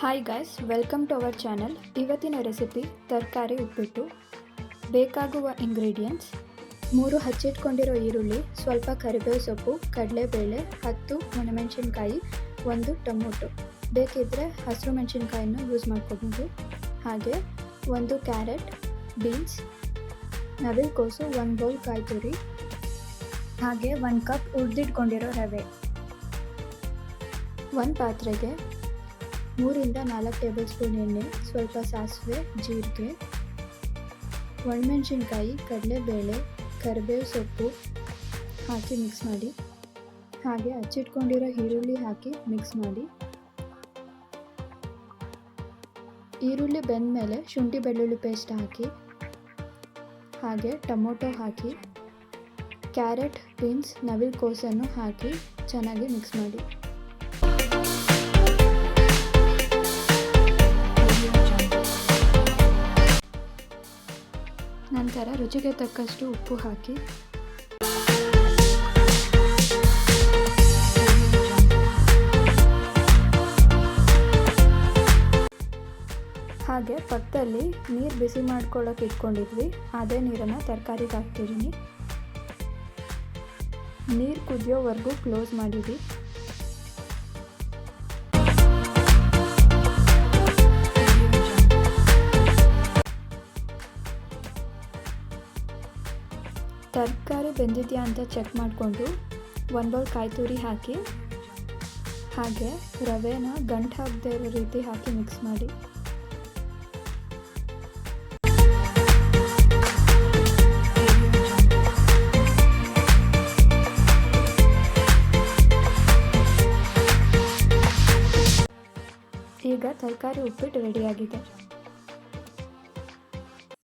Hi guys welcome to our channel ಇವತ್ತಿನ recipe ತರಕಾರಿ ಉಪ್ಪಿಟ್ಟು. ಬೇಕಾಗುವ ಇಂಗ್ರೀಡಿಯೆಂಟ್ಸ್ ಮೂರು ಹಚ್ಚಿಟ್ಕೊಂಡಿರೋ ಈರುಳ್ಳಿ, ಸ್ವಲ್ಪ ಕರಿಬೇವು ಸೊಪ್ಪು, ಕಡಲೆಬೇಳೆ, ಹತ್ತು ಒಣಮೆಣಸಿನ್ಕಾಯಿ, ಒಂದು ಟೊಮೊಟೊ. ಬೇಕಿದ್ದರೆ ಹಸಿರು ಮೆಣಸಿನ್ಕಾಯನ್ನು ಯೂಸ್ ಮಾಡ್ಕೋಬೋದು. ಹಾಗೆ ಒಂದು ಕ್ಯಾರೆಟ್ ಬೀನ್ಸ್ ನವಿಲುಕೋಸು, ಒಂದು ಬೌಲ್ ಕಾಯಿ ತುರಿ ಹಾಗೆ ಒಂದು ಕಪ್ ಹುರಿದಿಟ್ಕೊಂಡಿರೋ ರವೆ. ಒಂದು ಪಾತ್ರೆಗೆ ಮೂರಿಂದ ನಾಲ್ಕು ಟೇಬಲ್ ಸ್ಪೂನ್ ಎಣ್ಣೆ, ಸ್ವಲ್ಪ ಸಾಸಿವೆ, ಜೀರಿಗೆ, ಒಣಮೆಣಸಿನ್ಕಾಯಿ, ಕಡಲೆಬೇಳೆ, ಕರಿಬೇವು ಸೊಪ್ಪು ಹಾಕಿ ಮಿಕ್ಸ್ ಮಾಡಿ. ಹಾಗೆ ಹಚ್ಚಿಟ್ಕೊಂಡಿರೋ ಈರುಳ್ಳಿ ಹಾಕಿ ಮಿಕ್ಸ್ ಮಾಡಿ. ಈರುಳ್ಳಿ ಬೆಂದ ಮೇಲೆ ಶುಂಠಿ ಬೆಳ್ಳುಳ್ಳಿ ಪೇಸ್ಟ್ ಹಾಕಿ, ಹಾಗೆ ಟೊಮೊಟೊ ಹಾಕಿ, ಕ್ಯಾರೆಟ್, ಬೀನ್ಸ್ ನವಿಲುಕೋಸನ್ನು ಹಾಕಿ ಚೆನ್ನಾಗಿ ಮಿಕ್ಸ್ ಮಾಡಿ. ನಂತರ ರುಚಿಗೆ ತಕ್ಕಷ್ಟು ಉಪ್ಪು ಹಾಕಿ. ಹಾಗೆ ಪಕ್ಕದಲ್ಲಿ ನೀರು ಬಿಸಿ ಮಾಡ್ಕೊಳ್ಳೋಕೆ ಇಟ್ಕೊಂಡಿದ್ವಿ. ಅದೇ ನೀರನ್ನು ತರಕಾರಿಗೆ ಹಾಕ್ತಿದ್ದೀನಿ ನೀರು ಕುದಿಯೋವರೆಗೂ ಕ್ಲೋಸ್ ಮಾಡಿದ್ವಿ. ತರಕಾರಿ ಬೆಂದಿದೆಯಾ ಅಂತ ಚೆಕ್ ಮಾಡಿಕೊಂಡು ಒಂದು ಬೌಲ್ ಕಾಯಿ ತುರಿ ಹಾಕಿ, ಹಾಗೆ ರವೆನ ಗಂಟು ಹಾಕದೇ ಇರೋ ರೀತಿ ಹಾಕಿ ಮಿಕ್ಸ್ ಮಾಡಿ. ಈಗ ತರಕಾರಿ ಉಪ್ಪಿಟ್ಟು ರೆಡಿಯಾಗಿದೆ